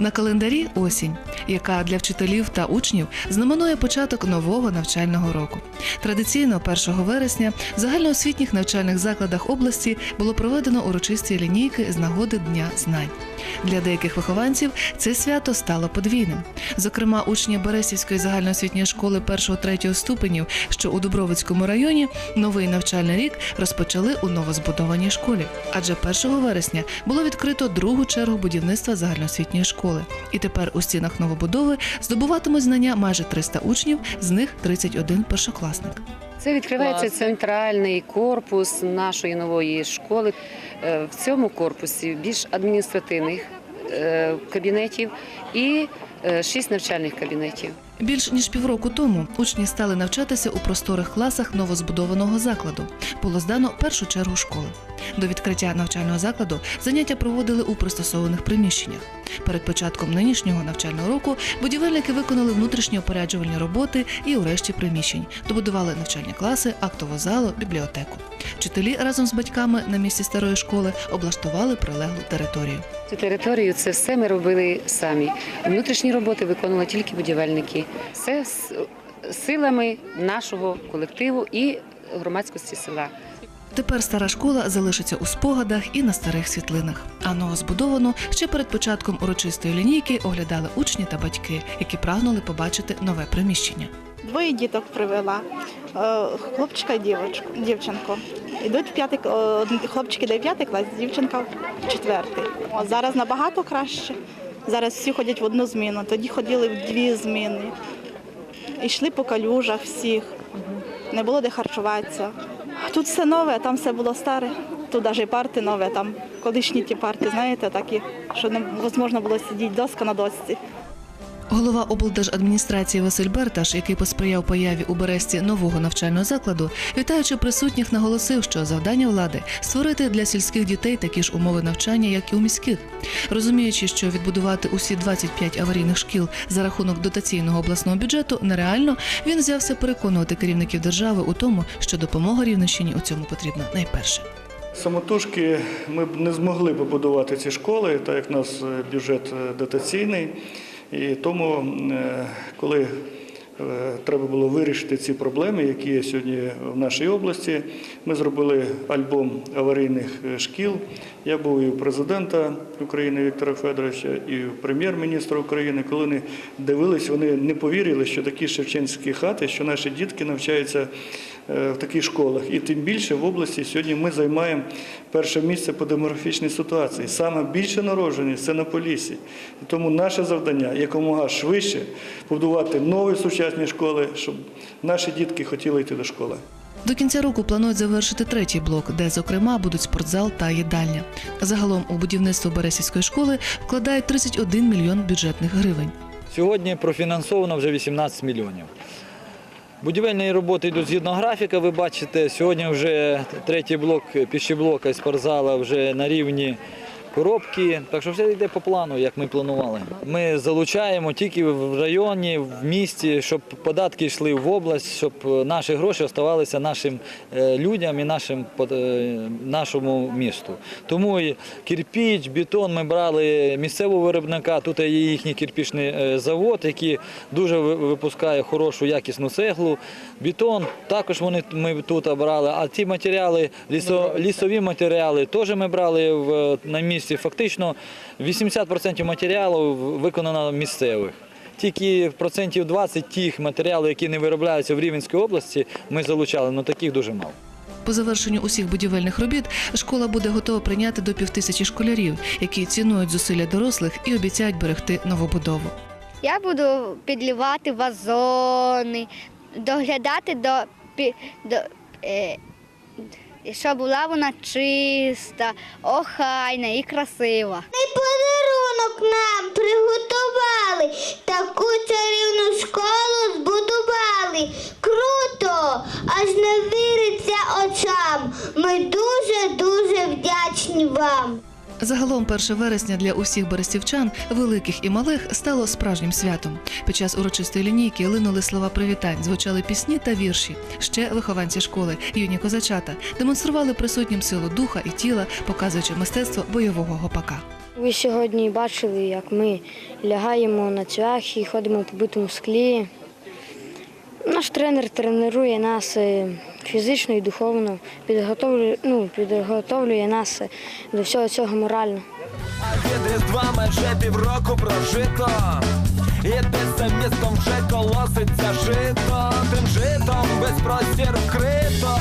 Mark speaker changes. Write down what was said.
Speaker 1: На календарі осінь, яка для вчителів та учнів знаменує початок нового навчального року. Традиційно 1 вересня в загальноосвітніх навчальних закладах області було проведено урочисті лінійки з нагоди Дня знань. Для деяких вихованців це свято стало подвійним. Зокрема, учні Бересівської загальноосвітньої школи 1-3 ступенів, що у Дубровицькому районі, новий навчальний рік розпочали у новозбудованій школі. Адже 1 вересня було відкрито другу чергу будівництва загальноосвітньої школи. І тепер у стінах новобудови здобуватимуть знання майже 300 учнів, з них 31 першокласник.
Speaker 2: Це відкривається центральний корпус нашої нової школи. Е, В цьому корпусі більш адміністративних е, кабінетів і е, шість навчальних кабінетів.
Speaker 1: Більш ніж півроку тому учні стали навчатися у просторих класах новозбудованого закладу. Було здано першу чергу школи. До відкриття навчального закладу заняття проводили у пристосованих приміщеннях. Перед початком нинішнього навчального року будівельники виконали внутрішні опоряджувальні роботи і у решті приміщень добудували навчальні класи, актову залу, бібліотеку. Вчителі разом з батьками на місці старої школи облаштували прилеглу територію.
Speaker 2: Цю територію це все ми робили самі. Внутрішні роботи виконували тільки будівельники. Все силами нашого колективу і громадськості села.
Speaker 1: Тепер стара школа залишиться у спогадах і на старих світлинах. А новозбудовану ще перед початком урочистої лінійки оглядали учні та батьки, які прагнули побачити нове приміщення.
Speaker 3: Двоє діток привела, е, хлопчика і дівочку, дівчинку. Ідуть в п'ятий, е, хлопчик іде в п'ятий клас, дівчинка в четвертий. Зараз набагато краще. Зараз всі ходять в одну зміну, тоді ходили в дві зміни. Йшли по калюжах всіх, не було де харчуватися. Тут все нове, там все було старе. Тут навіть парти нові, там колишні ті парти, знаєте, такі, що невозможно було сидіти доска на досці.
Speaker 1: Голова облдержадміністрації Василь Берташ, який посприяв появі у Бересті нового навчального закладу, вітаючи присутніх, наголосив, що завдання влади створити для сільських дітей такі ж умови навчання, як і у міських. Розуміючи, що відбудувати усі 25 аварійних шкіл за рахунок дотаційного обласного бюджету нереально, він взявся переконувати керівників держави у тому, що допомога Рівненщині у цьому потрібна найперше.
Speaker 4: Самотужки ми б не змогли побудувати ці школи, так як у нас е, бюджет е, дотаційний. І тому, е, коли треба було вирішити ці проблеми, які є сьогодні в нашій області, ми зробили альбом аварійних е, шкіл. Я був і у президента України Віктора Федоровича, і у прем'єр-міністра України. Коли вони дивились, вони не повірили, що такі шевченські хати, що наші дітки навчаються е, в таких школах. І тим більше в області сьогодні ми займаємо перше місце по демографічній ситуації. Саме більше народженість це на Поліссі. І тому наше завдання якомога швидше побудувати нові сучасні школи, щоб наші дітки хотіли йти до школи.
Speaker 1: До кінця року планують завершити третій блок, де, зокрема, будуть спортзал та їдальня. Загалом у будівництво Бересівської школи вкладають 31 мільйон бюджетних гривень.
Speaker 5: Сьогодні профінансовано вже 18 мільйонів. Будівельні роботи йдуть згідно графіка. Ви бачите, сьогодні вже третій блок піщеблока і спортзала вже на рівні коробки. Так що все йде по плану, як ми планували. Ми залучаємо тільки в районі, в місті, щоб податки йшли в область, щоб наші гроші оставалися нашим е, людям і нашим, е, нашому місту. Тому і кирпіч, бетон ми брали місцевого виробника. Тут є їхній кирпічний е, завод, який дуже випускає хорошу якісну цеглу. Бетон також вони ми тут брали. А ті матеріали, лісо, лісові матеріали, теж ми брали на місці. Фактично 80% матеріалу виконано місцевих. Тільки процентів 20 тих матеріалів, які не виробляються в Рівненській області, ми залучали, але таких дуже мало.
Speaker 1: По завершенню усіх будівельних робіт школа буде готова прийняти до півтисячі школярів, які цінують зусилля дорослих і обіцяють берегти новобудову.
Speaker 6: Я буду підлівати вазони, доглядати до, до е, щоб була вона чиста, охайна і красива.
Speaker 7: І подарунок нам приготували,
Speaker 1: Загалом 1 вересня для усіх берестівчан, великих і малих, стало справжнім святом. Під час урочистої лінійки линули слова привітань, звучали пісні та вірші. Ще вихованці школи, юні козачата, демонстрували присутнім силу духа і тіла, показуючи мистецтво бойового гопака.
Speaker 8: Ви сьогодні бачили, як ми лягаємо на цвяхи, ходимо по битому склі. Наш тренер тренує нас е, фізично і духовно, підготовлює, ну, підготовлює нас до всього цього морально.
Speaker 9: А від різдва майже півроку прожито. І десь за містом вже колоситься жито. Тим житом без простір вкрито